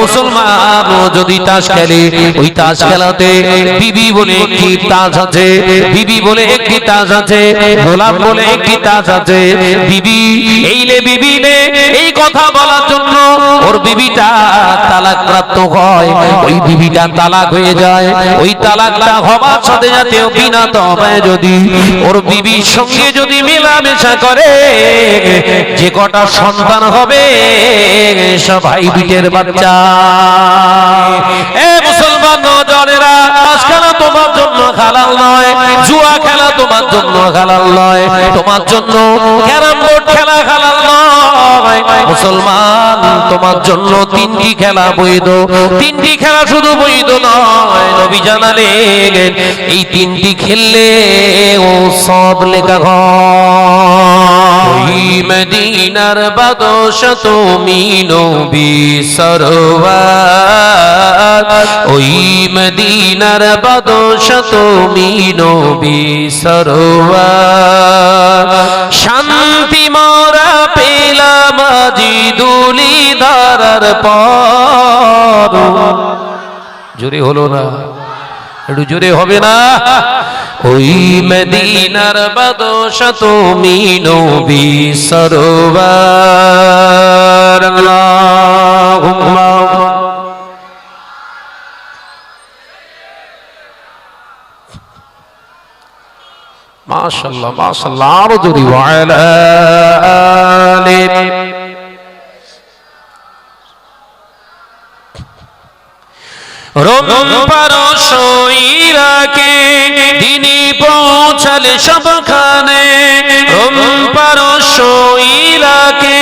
মুসলমান যদি তাস খেলে, ওই তাস খেলাতে বিবি বলে একটি তাস আছে, বিবি বলে একটি তাস আছে, গোলাপ বলে একটি তাস আছে। বিবি, এই লে বিবি নে, এই কথা বলার জন্য ওর বিবিটা তালাক প্রাপ্ত হয়। ওই বিবিটা তালাক হয়ে যায়। ওই তালাকটা হবার সাথে সাথে বিনা তবায় যদি ওর বিবির সঙ্গে যদি মেলামেশা করে, যে কটা সন্তান হবে সবাই বিটের বাচ্চা তোমার জন্য তিনটি খেলা বৈধ, তিনটি খেলা শুধু বৈধ নয়, নবী জানালেন, এই তিনটি খেললে ও সব লেখা ঘর। মদিনার বাদশা তুমি নবী সরোয়ার। ওই মদিনার বাদশা তুমি নবী সরোয়ার। শান্তি মোরা পেলাম আজি দুলি দারার পর। জোরে হলো না, একটু জোরে হবে না। ওই মদিনার বাদশা তুমি নবী সরোয়ার আল্লাহুম্মা। মাশাআল্লাহ মাশাআল্লাহ, আরও জোরে ওয়ালা আলিহি রোমবার সইরাকে দিনী পৌঁছালে সবখানে। রোমবার সইরাকে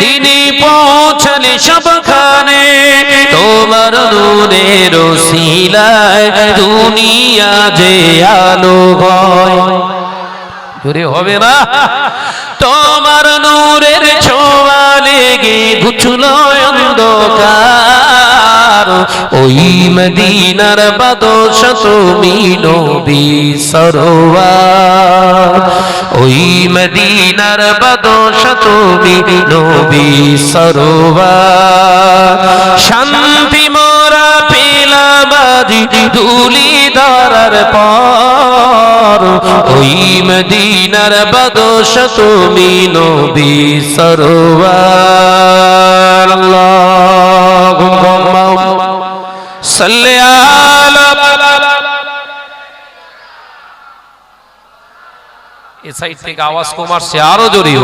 দিনী পৌঁছালে সবখানে। তোমার নূরের শিলায় দুনিয়া যে আলো হয়। জোরে হবে না? তোমার নূরের ছোঁয়া লেগে ঘুচল অন্ধকার। ওই মদিনার বাদশ তুমি নবী সরোয়ার। ওই মদিনার বাদশ তুমি নবী সরোয়ার। শান্তি মোরা পেলাম আজি দুলি দারার পর, ওই মদিনার বাদশ তুমি নবী সরোয়ার। সাল্লি আলা এই সাইড থেকে আওয়াজ কমারছে আরও জোরে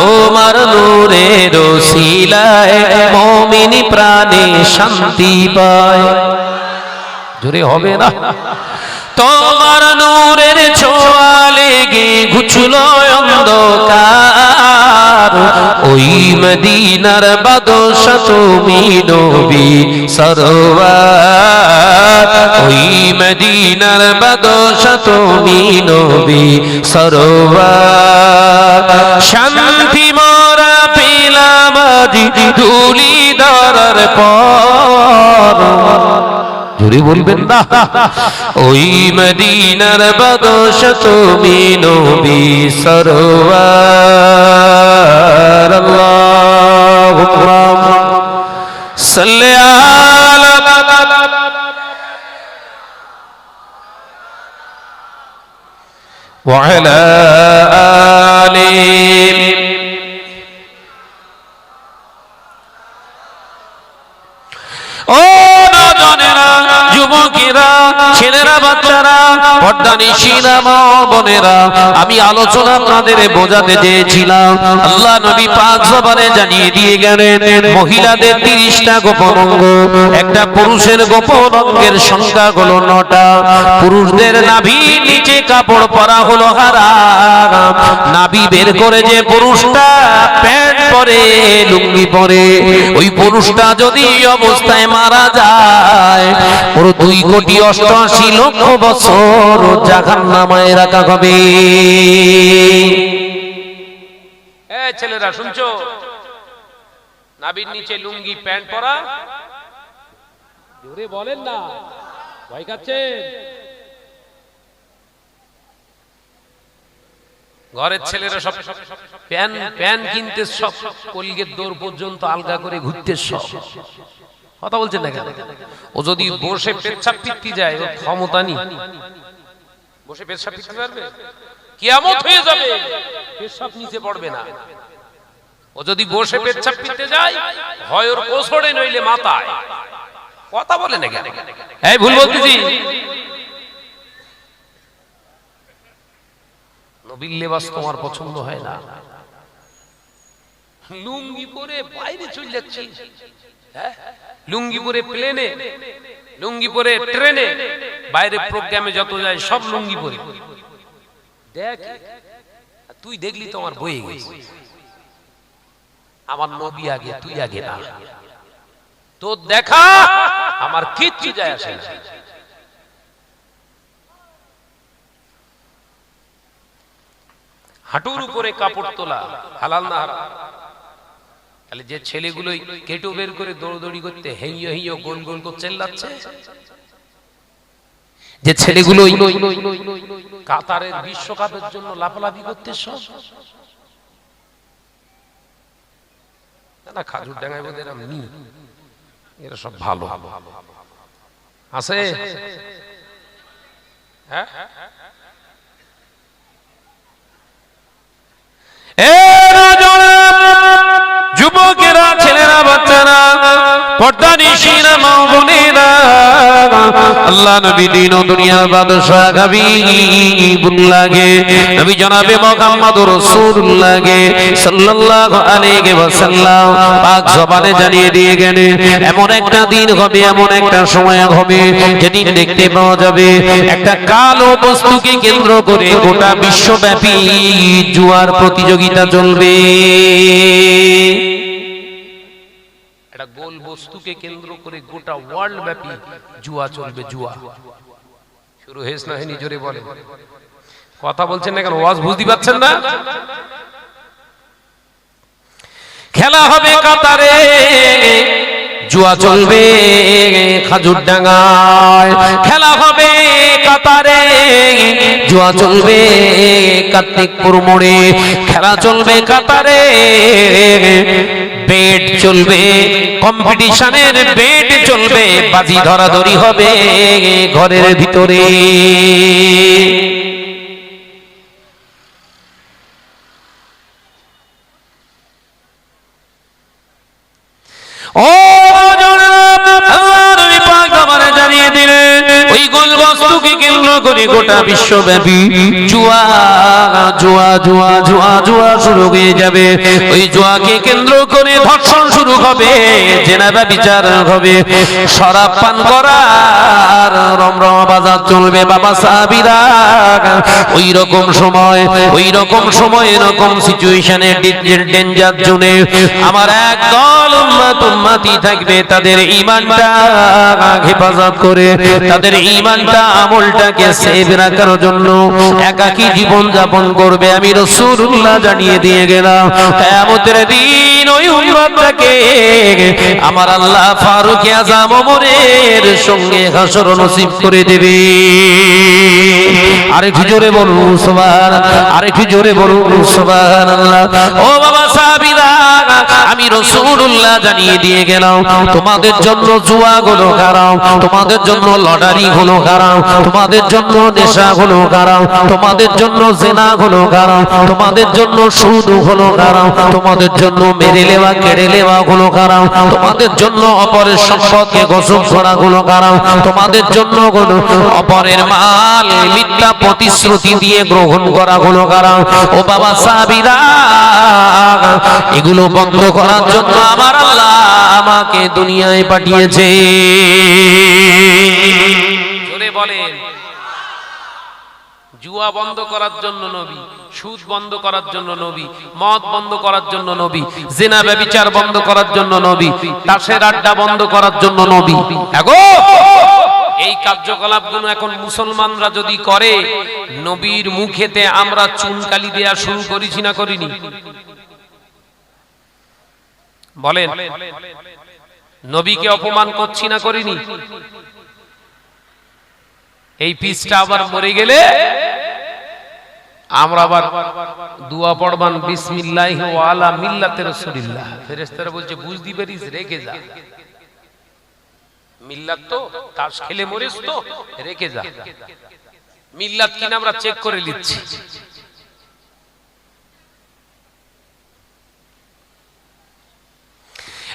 তোমার নূরে রসিলায় মমিন প্রাণে শান্তি পায়। জোরে হবে না? তোমার নূরের ছোঁয়া লেগে ঘুচল অন্ধকার। ওই মদিনার বাদশ তুমি নবী সরোয়ার। ওই মদিনার বাদশ তুমি নবী সরোয়ার। শান্তি মোরা পেলাম ধুলি দারার পর। জোরে বলবেন না ওই মদিনার বাদশ তুমি নবী সরোয়ার আল্লাহুম্মা সাল্লি আলা وعلى آله ও বাচ্চারা পর্দানিশীরা মা বোনেরা, আমি আলোচনা আপনাদের বোঝাতে চেয়েছিলাম। আল্লাহ নবী পাঁচ জবানে জানিয়ে দিয়ে গেলেন, মহিলাদের তিরিশটা গোপন অঙ্গ, একটা পুরুষের গোপন অঙ্গের সংখ্যা হলো নটা। পুরুষদের নাভি নিচে কাপড় পরা হলো হারাম। নাভি বের করে যে পুরুষটা প্যান্ট পরে, লুঙ্গি পরে, ওই পুরুষটা যদি অবস্থায় মারা যায়, ওর দুই কোটি অষ্টআশি লক্ষ বছর জাহান নামায় রাখা হবে। ছেলেরা, শুনছো? নাবির নিচে লুঙ্গি, প্যান্ট পরা? জোরে বলেন না, ভয় খাচ্ছেন? ঘরের ছেলেরা সব প্যান প্যান কিনতে সব কলগের দৌড় পর্যন্ত আলগা করে ঘুরতে সব। কথা বলছেন না কেন? ও যদি বসে পেচ্ছাপ পিত্তি যায়, ওর ক্ষমতা নেই। বসে পেচ্ছাপ পিত্তি পারবে? কিয়ামত হয়ে যাবে। পেচ্ছাপ নিচে পড়বে না। ও যদি বসে পেচ্ছাপ পিতে যায়, হয় ওর কোসড়ে নইলে মাথায়। কথা বলে না কেন? এই ভুল বলতেছি। নবীর লেবাস তোমার পছন্দ হয় না। লুঙ্গি পরে বাইরে চলে যাচ্ছি। হ্যাঁ? লুঙ্গি পরে প্লেনে লুঙ্গি পরে ট্রেনে বাইরে প্রোগ্রামে যত যায় সব লুঙ্গি পরে। দেখ তুই দেখলি তো আমার বয়ে গেছে। আমার নবী আগে তুই আগে না। তোর দেখা আমার কিচ্ছু যায় আসে না। হাঁটুর উপরে কাপড় তোলা হালাল না হারাম। তাহলে যে ছেলেগুলো কেটো বের করে দৌড়দৌড়ি করতে হেইয় হেইয় গোল গোল করে চেল্লাচ্ছে? যে ছেলেগুলো কাতারের বিশ্বকাপের জন্য লাফালাফি করতে সব। না, খাজুর ডাঙায় বোধ এরম নি এরা সব ভালো। আছে? হ্যাঁ এ রাজনা, যুবকেরা ছেলেরা বাচ্চারা পর্দা নিশিরা মা বোনেরা আল্লাহ নবী দিন দুনিয়ার বাদশাহ হাবিবুল লাগে নবী জনাবে মুহাম্মদ রাসূলুল্লাহ গে সাল্লাল্লাহু আলাইহি ওয়াসাল্লাম, পাক জবানে জানিয়ে দিয়ে গেলে, এমন একটা দিন হবে, এমন একটা সময় হবে, যেদিন দেখতে পাওয়া যাবে একটা কালো বস্তুকে কেন্দ্র করে গোটা বিশ্বব্যাপী জুয়ার প্রতিযোগিতা চলবে। একটা গোল বস্তুকে কেন্দ্র করে গোটা ওয়ার্ল্ড ব্যাপী জুয়া চলবে, জুয়া। শুরু হয়েছে না হয়নি, জোরে বলে কথা বলছেন না কেন? ওয়াজ বুঝতে পারছেন না? খেলা হবে কাতারে, জুয়া চলবে খাজুর ডাঙ্গায়। খেলা হবে কাতারে, জুয়া চলবে কার্তিকপুর মোড়ে। খেলা চলবে কাতারে বেড চলবে কম্পিটিশনের বেড চলবে বাজি ধরাধরি হবে ঘরের ভিতরে ও জনাব, আল্লাহর নবী পাক আমারে জানিয়ে দিলেন, ওই গোল বস্তুকে কেন্দ্র করে গোটা বিশ্বব্যাপী। জুয়া জুয়া জুয়া জুয়া জুয়া শুরু হয়ে যাবে। ওই জুয়াকে কেন্দ্র করে ধর্ষণ শুরু হবে, জেনাবা বিচার হবে। শরাব পান করার রমরমা বাজার চলবে বাবা সাহাবিরা। ওই রকম সময়, ওই রকম সময় এরকম সিচুয়েশনে ডেঞ্জার জোনে আমার এক দল উম্মাত থাকবে, তাদের ইমানটা হেফাজত করে, তাদের ঈমানটা আমলটাকে সেভ রাখার জন্য। একাকী জীবন যাপন করবে আমি রাসূলুল্লাহ জানিয়ে দিয়ে গেলাম। কিয়ামতের দিন ওই উম্মতটাকে আমার আল্লাহ ফারুক আজম ওমরের সঙ্গে হাসর নসিব করে দেবে। আরেকটু জোরে বলুন সুবহান আরেকটু জোরে বলুন, সুবহানাল্লাহ। ও বাবা সাহাবীরা আমি রাসূলুল্লাহ জানিয়ে দিয়ে গেলাম, তোমাদের জন্য জুয়া গুলো হারাম, তোমাদের জন্য লটারি গুলো হারাম, তোমাদের জন্য নেশা গুলো হারাম, তোমাদের জন্য জেনা গুলো হারাম, তোমাদের জন্য সুদ হলো হারাম, তোমাদের জন্য মেরে লেওয়া, কেড়ে নেওয়া গুলো হারাম, তোমাদের জন্য অপরের সম্পদকে গোসল করা গুলো হারাম, তোমাদের জন্যগুলো অপরের মাল, মিথ্যা প্রতিশ্রুতি দিয়ে গ্রহণ করা গুলো হারাম। ও বাবা সাবিরা এগুলো বন্ধ করার জন্য আমার আল্লাহ আমাকে দুনিয়ায় পাঠিয়েছে। জুয়া বন্ধ করার জন্য নবী, সুদ বন্ধ করার জন্য নবী, মদ বন্ধ করার জন্য নবী, জেনা বন্ধ করার জন্য নবী তাসের আড্ডা বন্ধ করার জন্য নবী। এই কার্যকলাপগুলো এখন মুসলমানরা যদি করে, নবীর মুখেতে আমরা চুনকালি দেয়া শুরু করেছি না করিনি? বলেন, নবীকে অপমান করছি না করিনি। এই পিসটা আবার মরে গেলে আমরা আবার দুয়া পড়বান, বিসমিল্লাহ ওয়ালা মিল্লাতে রাসূলিল্লাহ। ফেরেশতারা বলছে বুঝদি পারিস রেখে যা। মিল্লাত তো, তাস খেলে মরিস তো রেখে যা। মিল্লাত কিনা আমরা চেক করে নিচ্ছি।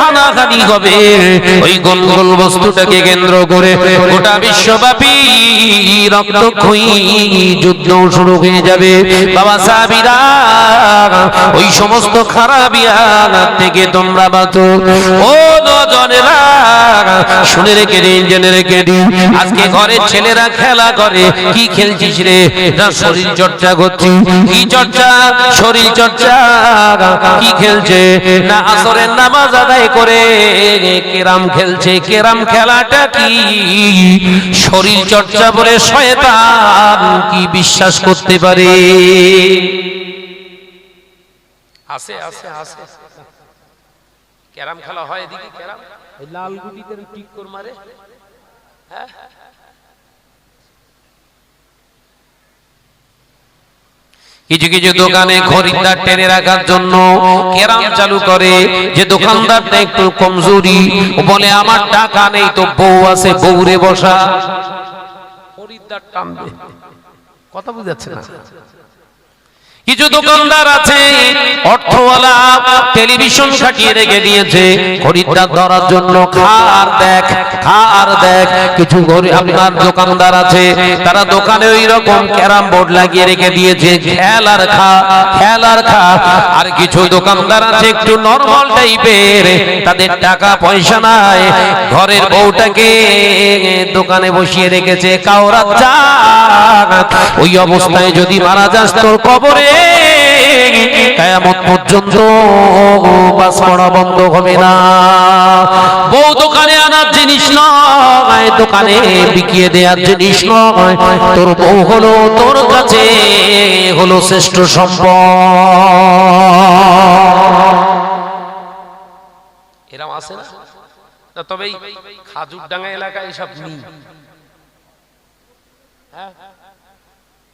হানাহানি হবে। ওই গোল গোল বস্তুটাকে কেন্দ্র করে গোটা বিশ্বব্যাপী রক্তক্ষয়ী যুদ্ধ শুরু হয়ে যাবে। বাবা সাহাবীরা, ওই সমস্ত খারাপিয়ান থেকে তোমরা ও নজনেরা, শুনে রেখে জেনে রেখে আজকে ঘরের ছেলেরা খেলা করে। কি খেলছিস রে? না, শরীর চর্চা করছি কি চর্চা? শরীর চর্চা। কি খেলছে? না, আসরের নামাজ আদায় করে কেরাম খেলছে, কেরাম খেলাটা কি? শরীর চর্চা করে শয়তান কি বিশ্বাস করতে পারে? আছে আছে আছে। ক্যারাম খেলা হয় এদিকে ক্যারাম লাল গুটিতে টিক কর মারে হ্যাঁ? কিছু কিছু দোকানে খরিদ্দার টেনে রাখার জন্য কেরাম চালু করে। যে দোকানদারটা একটু কমজোরি বলে, আমার টাকা নেই তো বউ আছে, বউরে বসা। খরিদ্দার টানবে। কথা বুঝাচ্ছে না। কিছু দোকানদার আছে, অর্থওয়ালা টেলিভিশন খাটিয়ে রেখে দিয়েছে। খরিদ্দার ধরার জন্য খার দেখ খার দেখ। কিছু আপনার দোকানদার আছে, তারা দোকানে ওই রকম ক্যারাম বোর্ড লাগিয়ে রেখে দিয়েছে। খেলার খা খেলার খা। আর কিছু দোকানদার আছে একটু নরমাল টাইপের, তাদের টাকা পয়সা নাই। ঘরের বউটাকে দোকানে বসিয়ে রেখেছে কাউরা চা ওই অবস্থায় যদি মারা যাস, তোর কবরে কায়ামত পর্যন্ত বাস পড়া বন্ধ হবে না। বউ দোকানে আনার জিনিস নয়, দোকানে বিকিয়ে দেওয়ার জিনিস নয়। তোর বউ হলো তোর কাছে, হলো শ্রেষ্ঠ সম্পদ। এরম আছে না? তবে এই খাজুর ডাঙ্গা এলাকায় এসব নেই। হ্যাঁ?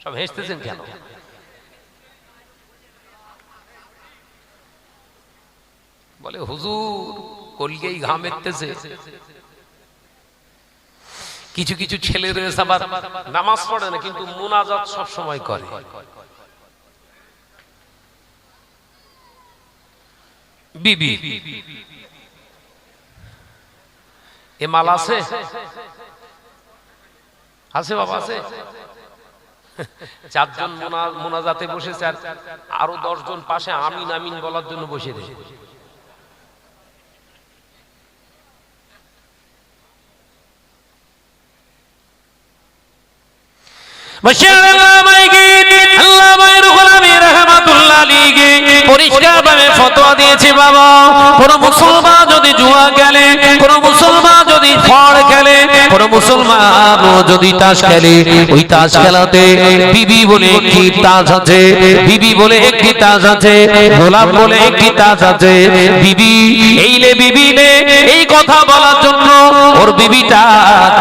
সব হেসতেছেন কেন? বলে, হুজুর কলকেই ঘাম এত্তেছে কিছু কিছু ছেলে রয়েছে আবার নামাজ পড়ে না, কিন্তু মোনাজাত সব সময় করে। বিবি, এ মাল আছে? আছে বাবা, আছে। চারজন মোনা- মোনাজাতে বসেছে আর আরও দশজন পাশে আমিন আমিন বলার জন্য বসে রয়েছে পরিষ্কারভাবে ফতোয়া দিয়েছে বাবা। কোন মুসলমান যদি জুয়া গেলে কোন মুসলমান যদি ফড় খেলে, কোন মুসলমান যদি তাস খেলে, ওই তাস খেলাতে বিবি বলে একটি তাস আছে, বিবি বলে একটি তাস আছে, গোলাপ বলে একটি তাস আছে। বিবি, এই লে বিবি লে, এই কথা বলার জন্য ওর বিবিটা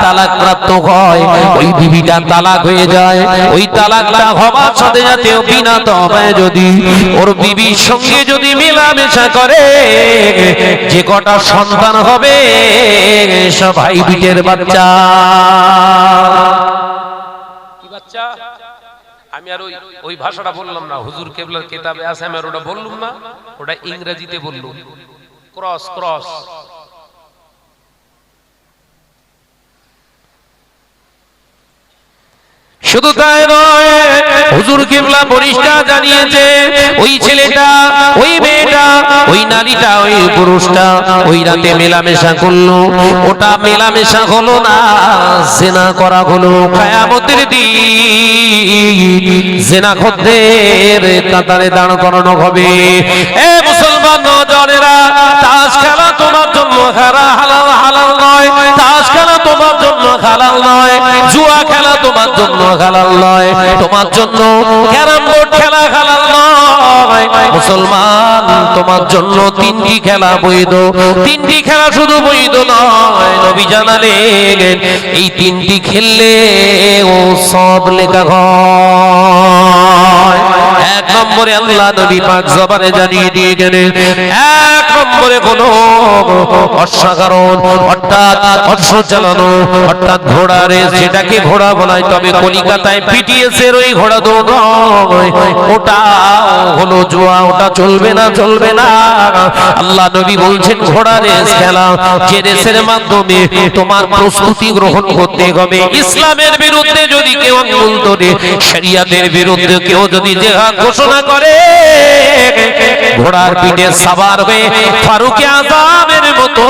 তালাক প্রাপ্ত হয়। ওই বিবিটা তালাক হয়ে যায়। ওই তালাকটা হবার সাথে সাথে বিনা তবায় যদি ওর বিবির সঙ্গে যদি মেলামেশা করে, যে কটা সন্তান হবে সব ভাই বিটের বাচ্চা। কি বাচ্চা? আমি আর ওই ওই ভাষাটা বললাম না। হুজুর কেবলার কেতাবে আছে, আমি আর ওটা বললুম না। ওটা ইংরেজিতে বললুম। Cross cross. শুধু তাই নয়, হুজুর কিবলা পরিষ্কার জানিয়েছে, ওই ছেলেটা, ওই মেয়েটা, ওই নারীটা, ওই পুরুষটা, ওই রাতে মেলামেশা করল। ওটা মেলামেশা হলো না, জেনা করা হলো। কায়ামতের দিন জেনা খদ্দের কাতারে দাঁড় করানো হবে। এ মুসলমান নজনেরা তাস খেলা তোমার জন্য খেলা হালাল জন্য হালাল নয়, জুয়া খেলা তোমার জন্য হালাল নয়, তোমার জন্য ক্যারাম বোর্ড খেলা হালাল নয়। মুসলমান, তোমার জন্য তিনটি খেলা বৈধ, তিনটি খেলা শুধু বৈধ নয়, নবী জানালেন, এই তিনটি খেললে ও সব লেখা হয় এক নম্বরে আল্লাহ নবী পাক জবানে জানিয়ে দিয়ে গেলেন এক নম্বরে কোন অশ্বাকারণ অর্থাৎ অশ্ব চালানো অর্থাৎ ঘোড়া রেস যেটাকে ঘোড়া বলাই তবে কলিকাতায় পিটিএস এর ওই ঘোড়া দৌড় ওটা হলো জুয়া, ওটা চলবে না চলবে না। আল্লাহ নবী বলছেন, ঘোড়া রেস খেলা যে রেসের মাধ্যমে তোমার প্রস্তুতি গ্রহণ করতে হবে। ইসলামের বিরুদ্ধে যদি কেউ আঙ্গুল তোলে, শরিয়াতের বিরুদ্ধে কেউ যদি জেহাদ ঘোষণা করে। ঘোড়ার পিঠে সাবার হয়ে ফারুক আজামের মতো,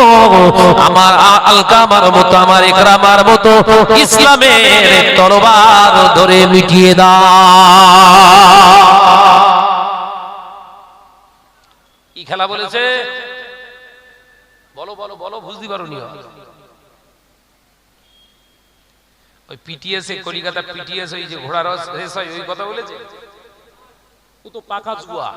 আমার আলকামার মতো, আমার একরামার মতো ইসলামের তরবার ধরে মিটিয়ে দাও। কি খেলা বলেছে? বলো বলো বলো, বুঝতে পারো নি ওই পিটিএস কলিকাতা পিটিএস ওই যে ঘোড়ার রেস হয়, ওই কথা বলেছে? ও তো পাকা জুয়া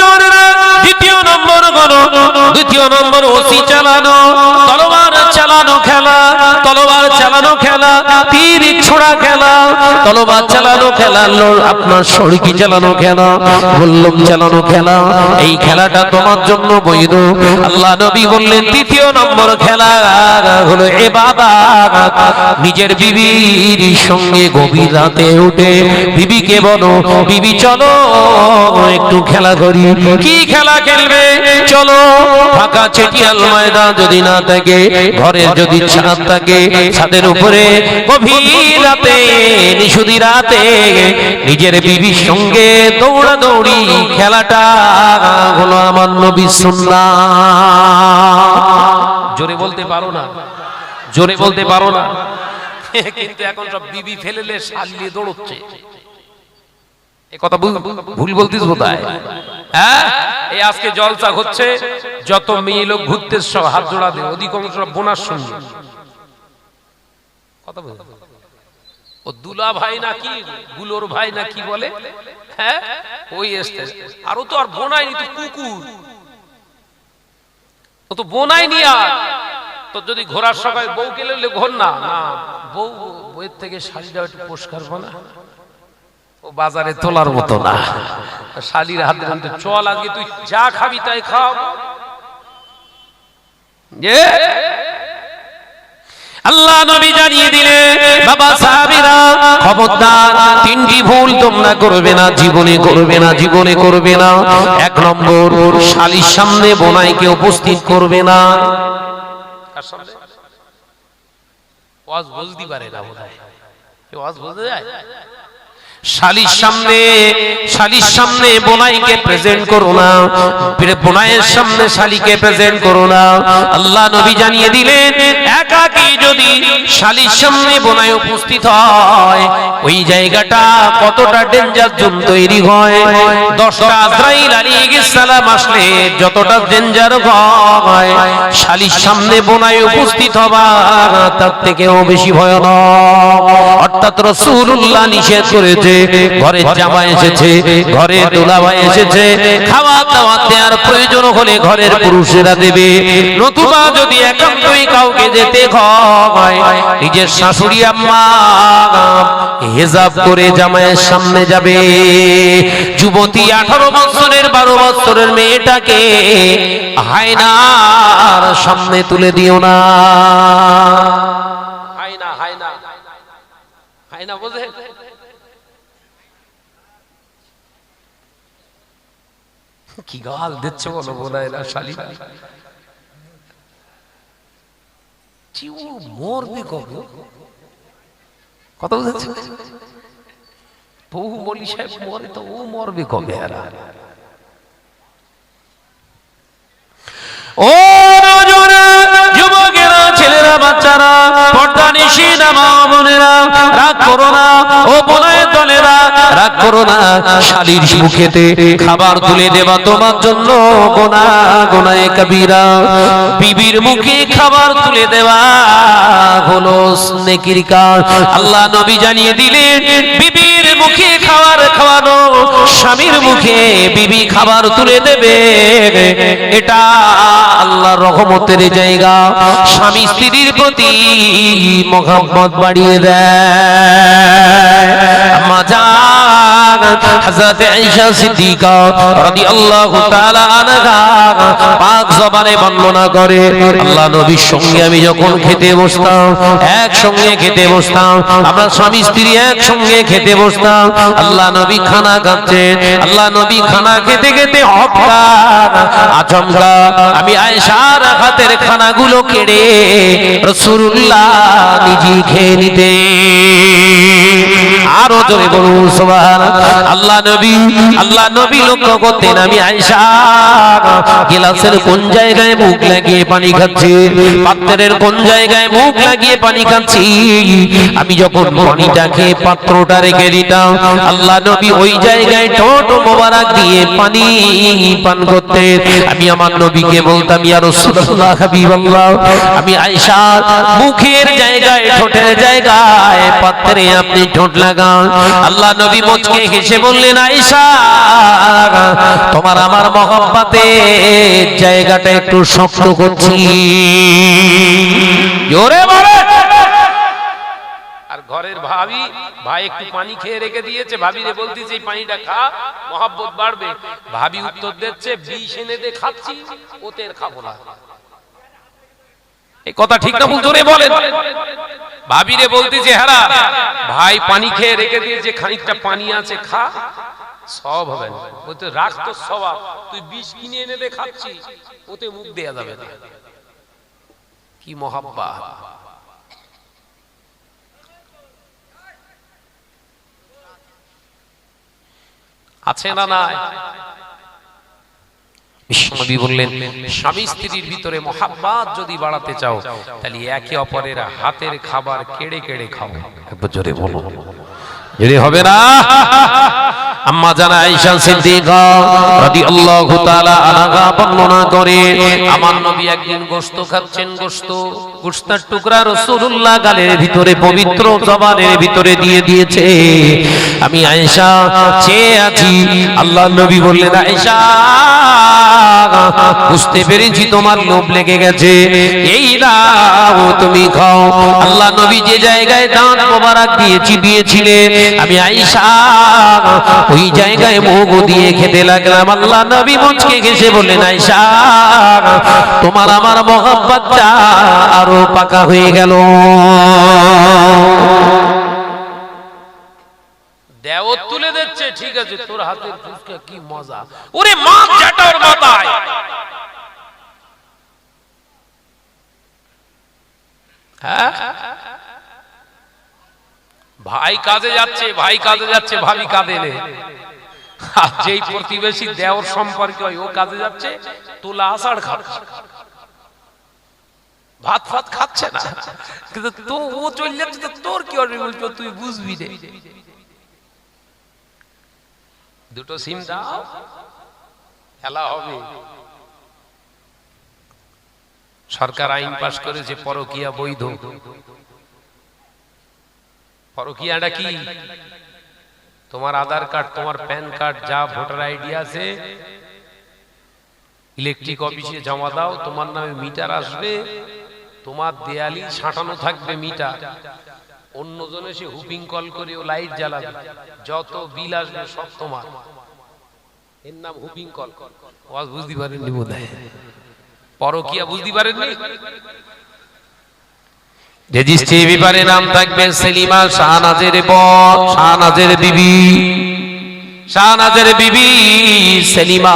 দ্বিতীয় নম্বর গণ, দ্বিতীয় নম্বর ওসি চালানো চালানো খেলা চালানো খেলা, তীর ছোড়া খেলা চালানো খেলা আপনার সড়কি চালানো খেলা চালানো খেলা, এই খেলাটা তোমার জন্য বৈধ। আল্লাহ নবী বললেন তৃতীয় নম্বর খেলা হলো এ বাবা, নিজের বিবির সঙ্গে গভীর রাতে উঠে বিবিকে বলো, বিবি চলো, একটু খেলা করি। কি খেলা খেলবে? চলো, ফাঁকা চেটিয়াল যদি না থাকে যদি ছাদ থাকে, ছাদের উপরে গভীর রাতে, নিশুদি রাতে নিজের বিবির সঙ্গে খেলাটা হলো আমার নবী জোরে বলতে পারো না? জোরে বলতে পারো না? কিন্তু এখন সব বিবি দৌড়চ্ছে। ভুল- বলতিস হ্যাঁ? এই আজকে জলসা হচ্ছে, যত মেয়ে লোক ঘুরতে সব হাত জোড়া অধিকাংশ বোনার শুনবে। কথা বল ও দুলা ভাই না গুলোর ভাই না বলে? হ্যাঁ? আরও তো আর বোনাইনি তো কুকুর। তো বোনাই নি যদি ঘোরার বউ গেলে ঘোর না? না, বউ বইয়ের থেকে শাড়িটা একটু ও বাজারে তোলার মতো না। শালির হাত ধরে চল আজকে তুই যা খাবি তাই খাও। যে আল্লাহ নবী জানিয়ে দিলে বাবা সাহাবীরা, খবরদার, তিনটি ভুল তোমরা করবে না, জীবনে করবে না, জীবনে করবে না। এক নম্বর, শালির সামনে বোনাইকে উপস্থিত করবে না। ওয়াজ বুঝতে পারে না বোধহয়। এ ওয়াজ বুঝতে যায়? শালির সামনে শালির সামনে বোনাইকে প্রেজেন্ট করো না। বোনাইয়ের সামনে শালিকে প্রেজেন্ট করো না। আল্লাহ নবী জানিয়ে দিলেন যদি শালির সামনে বোনাই উপস্থিত হয়, ওই জায়গাটা কতটা ডেঞ্জার জোন তৈরি হয়? দশটা আজরাইল আসলে যতটা ডেঞ্জার হয়, শালির সামনে বোনাই উপস্থিত হবা তার থেকেও বেশি ভয়ানক। অর্থাৎ রসুল্লাহ নিষেধ করেছে ঘরে জামা এসেছে ঘরে দোলাভাই এসেছে, খাওয়া দাওয়া দেওয়ার প্রয়োজন হলে ঘরের পুরুষেরা দেবে। নতুবা যদি একান্তই কাউকে যেতে নিজের শাশুড়ি আম্মা হেজাব করে জামাইয়ের সামনে যাবে। যুবতী আঠারো বছরের বারো বছরের মেয়েটাকে হায়নার সামনে তুলে দিও না। হাই না হাই না বোঝে? কি গাল দিচ্ছে বলো না শালি? মরবে কবে? বুঝেছে? বহু সাহেব মরে তো ও মরবে কবে আর? ও যুবকেরা, ছেলেরা, বাচ্চারা, পর্দা নিশিনা মা বোনেরা, রাগ করো না, ও বোনের রাগ করো না, শালির মুখেতে খাবার তুলে তোমার জন্য। গোনা, গোনায় কবিরা, বিবির মুখে খাবার তুলে দেওয়া হলো নেকির কাজ, আল্লাহ নবী জানিয়ে দিলেন, বিবির মুখে খাবার খাওয়ানো স্বামীর মুখে বিবি খাবার তুলে দেবে। এটা আল্লাহর রহমতের জায়গা। স্বামী স্ত্রীর প্রতি মোহাম্মত বাড়িয়ে দেয়। মাজান হযরত আয়েশা সিদ্দিকা রাদিয়াল্লাহু তাআলা আনহা পাক জবানে বর্ণনা করে, আল্লাহ নবীর সঙ্গে আমি যখন খেতে বসতাম, একসঙ্গে খেতে বসতাম, আমরা স্বামী স্ত্রী একসঙ্গে খেতে বসতাম, আল্লাহ নবী খানা খাচ্ছেন আল্লাহ নবী খানা খেতে খেতে হঠাৎ আমি আয়েশার হাতের খানাগুলো কেড়ে রাসূলুল্লাহ নিজে খেয়ে নিতে। আরও জোরে বলুন সুবহান আল্লাহ নবী আল্লাহ নবী লক্ষ্য করতেন, আমি আয়েশা গিলাসের কোন জায়গায় মুখ লাগিয়ে পানি খাচ্ছি? পাত্রের কোন জায়গায় মুখ লাগিয়ে পানি খাচ্ছি? আমি যখন পানিটা খেয়ে পাত্রটা রেখে দিতাম, আল্লাহ নবী ওই জায়গায় ঠোঁট মোবারক দিয়ে পানি পান করতে। আমি আমার নবীকে বলতাম, ইয়া রাসূলুল্লাহ, হাবিবাল্লাহ। আমি আয়েশা, মুখের জায়গায়, ঠোঁটের জায়গায় পাত্রে আপনি ঠোঁট লাগান। আল্লাহ নবী মুচকে হেসে বললেন, আয়েশা, তোমার আমার মহব্বতে জায়গাটা একটু শক্ত করছি। জোরে বলে। ঘরের ভাবি, ভাই একটু পানি খেয়ে রেখে দিয়েছে। ভাবি রে বলতেছে, এই পানিটা খা, মহাব্বত বাড়বে। ভাবি উত্তর দিচ্ছে, বিষ এনে দে, খাচ্ছি ওতে আর খাব না। এই কথা ঠিক না, ভুল জোরে বলেন। ভাবি রে বলতেছে হ্যাঁ ভাই পানি খেয়ে রেখে দিয়েছে, খানিকটা পানি আছে, খা। সব হবে না। বলতে, রাখ তো স্বভাব, তুই বিষ কিনে এনে দে, খাচ্ছি, ওতে মুখ দেয়া যাবে না। কি মহাব্বা আছে না নাই? বিশ্বনবী বললেন স্বামী স্ত্রীর ভিতরে মহাব্বাত যদি বাড়াতে চাও তাহলে একে অপরের হাতের খাবার কেড়ে কেড়ে খাও। একবার জোরে বলো। যদি হবে না? আম্মা জানা আয়েশা সিদ্দিকা রাদিয়াল্লাহু তাআলা আনহা বর্ণনা করে, আমার নবী একদিন গোশত খাচ্ছেন, গোশত, গোশতের টুকরা রাসূলুল্লাহ গালের ভিতরে, পবিত্র জবানের ভিতরে দিয়ে দিয়েছে। আমি আয়েশা, চেয়ে আছি। আল্লাহ নবী বললেন, আয়েশা বুঝতে পেরেছি তোমার লোভ লেগে গেছে। এই নাও তুমি খাও। আল্লাহ নবী যে জায়গায় দাঁত মোবারক দিয়ে চিবিয়েছিলেন, আমি আয়েশা, ওই জায়গায় মুখ দিয়ে খেতে লাগলাম। আল্লাহ নবী মুচকে ঘেসে বললেন, আয়েশা, তোমার আমার মহব্বতটা আরও পাকা হয়ে গেল। দেওর তুলে দিচ্ছে ঠিক আছে তোর হাতের ফুচকা কি মজা। ওরে মা জাটার মাথায় হ্যাঁ? ভাই কাজে যাচ্ছে ভাই কাজে যাচ্ছে ভাবি কাঁদে আর যেই প্রতিবেশী দেওর সম্পর্কে হয় ও কাজে যাচ্ছে তোলা আষাঢ় খাচ্ছে ভাত ফাত খাচ্ছে না। কিন্তু তো ও চলে যাচ্ছে তোর কি হবে বলছো তুই বুঝবি রে। দুটো সিম দাও, খেলা হবে। সরকার আইন পাশ করেছে পরকিয়া বৈধ। পরকিয়াটা কি? তোমার আধার কার্ড, তোমার প্যান কার্ড, যা ভোটার আইডি আছে, ইলেকট্রিক অফিসে জমা দাও, তোমার নামে মিটার আসবে, তোমার দেয়ালি ছাটানো থাকবে মিটার। অন্যজন এসে হুপিং কল করে ও লাইট জ্বালাবে। যত বিল আসবে সব তোমার। এর নাম হুপিং কল। বুঝতে পারেননি বোধ হয় পরকিয়া বুঝতে পারেননি? নাম থাকবে সেলিমা শাহনাজের পর শাহনাজের বিবি। শাহনাজের বিবি সেলিমা।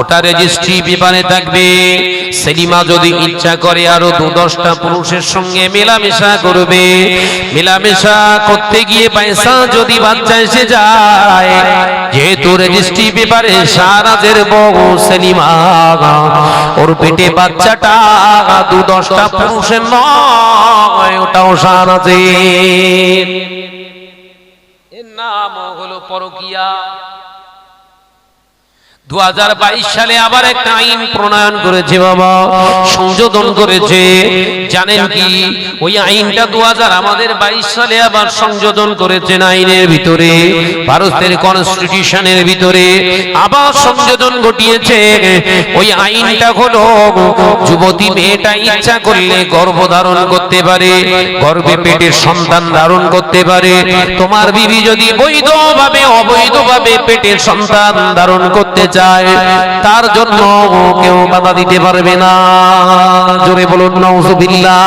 ওটা রেজিস্ট্রি পেপারে থাকবে। সেলিমা যদি ইচ্ছা করে আরও দু দশটা পুরুষের সঙ্গে মেলামেশা করবে। মেলামেশা করতে গিয়ে পয়সা যদি বাচ্চা এসে যায়, যেহেতু রেজিস্ট্রি পেপারে সারাজের বউ সেলিমা ওর পেটে বাচ্চাটা দু দশটা পুরুষের নয়, ওটাও সারাজের এর নাম হলো পরকিয়া। দু হাজার বাইশ সালে আবার একটা আইন প্রণয়ন করেছে বাবা সংযোজন করেছে। জানেন কি? ওই আইনটা দু আমাদের বাইশ সালে আবার সংযোজন করেছেন আইনের ভিতরে? ভারতের কনস্টিটিউশনের ভিতরে আবার সংযোজন ঘটিয়েছে। ওই আইনটা হলো, যুবতী মেয়েটা ইচ্ছা করলে গর্ভ ধারণ করতে পারে, গর্ভে পেটের সন্তান ধারণ করতে পারে। তোমার বিবি যদি বৈধভাবে, অবৈধভাবে পেটের সন্তান ধারণ করতে চায়, তার জন্য কেউ বাধা দিতে পারবে না। জোরে বলুন নওজুবিল্লাহ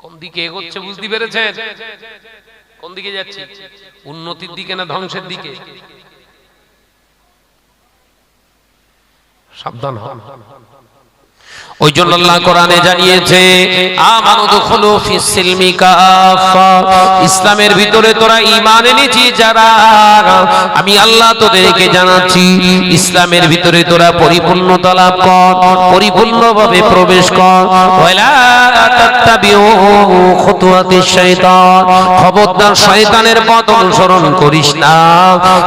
কোন দিকে এগোচ্ছে বুঝতে কোন দিকে যাচ্ছে? উন্নতির দিকে না ধ্বংসের দিকে? সাবধান হন। ওই জন্য আল্লাহ কোরআনে জানিয়েছে ইসলামের ভিতরে তোরা ঈমান এনেছি যারা? আমি আল্লাহ তোদেরকে জানাচ্ছি, ইসলামের ভিতরে তোরা পরিপূর্ণতা লাভ কর, পরিপূর্ণভাবে প্রবেশ শয়তানের পথ অনুসরণ করিস না।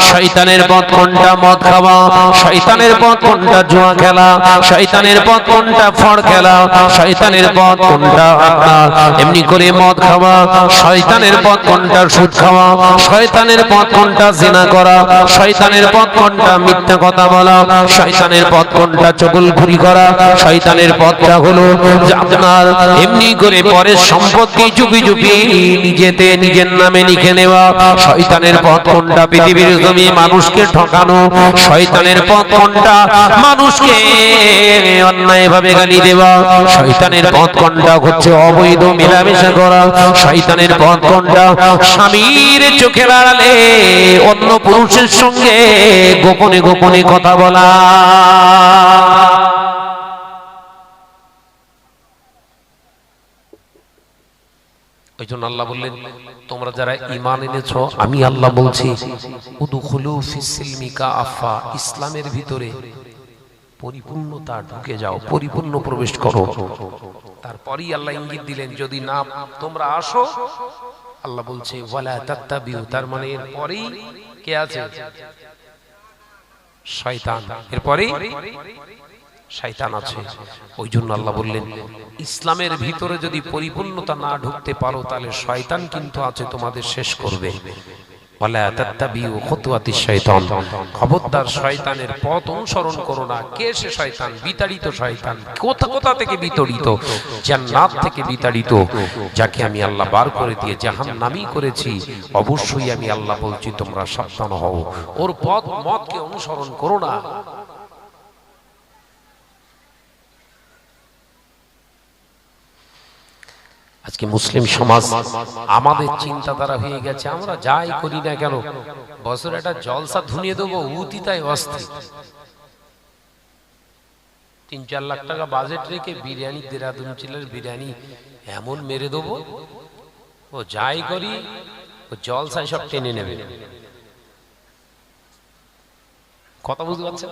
শয়তানের পথ কোনটা মদ খাওয়া? শয়তানের পথ কোনটা জুয়া খেলা? শয়তানের পথ কোনটা ফড় খেলা, শয়তানের পথ কোনটা আপনার এমনি করে মদ খাওয়া, শয়তানের পথ কোনটা সুদ খাওয়া, শয়তানের পথ কোনটা জিনা করা, শয়তানের পথ কোনটা মিথ্যা কথা বলা, শয়তানের পথ কোনটা চগলখুরি করা, শয়তানের পথটা হলো আপনার এমনি করে পরের সম্পত্তি চুপি চুপি নিজেতে, নিজের নামে লিখে নেওয়া, শয়তানের পথ কোনটা পৃথিবীর জমি মানুষকে ঠকানো, শয়তানের পথ কোনটা মানুষকে অন্যায় অন্যায়ভাবে গালি দেওয়া শয়তানের পথ হচ্ছে অবৈধ মেলামেশা করা। শয়তানের স্বামীর অন্য পুরুষের সঙ্গে গোপনে গোপনে কথা বলা। ওই জন্য আল্লাহ বললেন, তোমরা যারা ইমান এনেছো, আমি আল্লাহ বলছি ইসলামের ভিতরে পরিপূর্ণতা ঢুকে যাও, পরিপূর্ণ প্রবেশ করো। তারপরেই আল্লাহ ইঙ্গিত দিলেন, যদি না তোমরা আসো, আল্লাহ বলছে, ওয়ালা তাত্তাবিউ তার মানে এর পরেই কে আছে? শয়তান। এরপরেই শয়তান আছে। ওই জন্য আল্লাহ বললেন, ইসলামের ভিতরে যদি পরিপূর্ণতা না ঢুকতে পারো, তাহলে শয়তান কিন্তু আছে, তোমাদের শেষ করবে। ওয়ালা তাত্তাবিউ খুতুওয়াতিশ শয়তান শয়তানের পথ অনুসরণ করো না। কে সে শয়তান? বিতাড়িত শয়তান। কোথা কোথা থেকে বিতাড়িত? জান্নাত থেকে বিতাড়িত। যাকে আমি আল্লাহ বার করে দিয়ে জাহান্নামী করেছি, অবশ্যই আমি আল্লাহ বলছি, তোমরা সাবধান হও। ওর পথ, মতকে অনুসরণ করো না। আজকে মুসলিম সমাজ আমাদের চিন্তাধারা হয়ে গেছে, আমরা যাই করি না কেন? বছর একটা জলসা ধুনিয়ে দেবো, উতি তাই অস্থির। তিন চার লাখ টাকা বাজেট রেখে বিরিয়ানি, দেরাদুন চিলের বিরিয়ানি এমন মেরে দেবো, ও যাই করি, ও জলসায় সব টেনে নেবে। কথা বুঝতে পারছেন?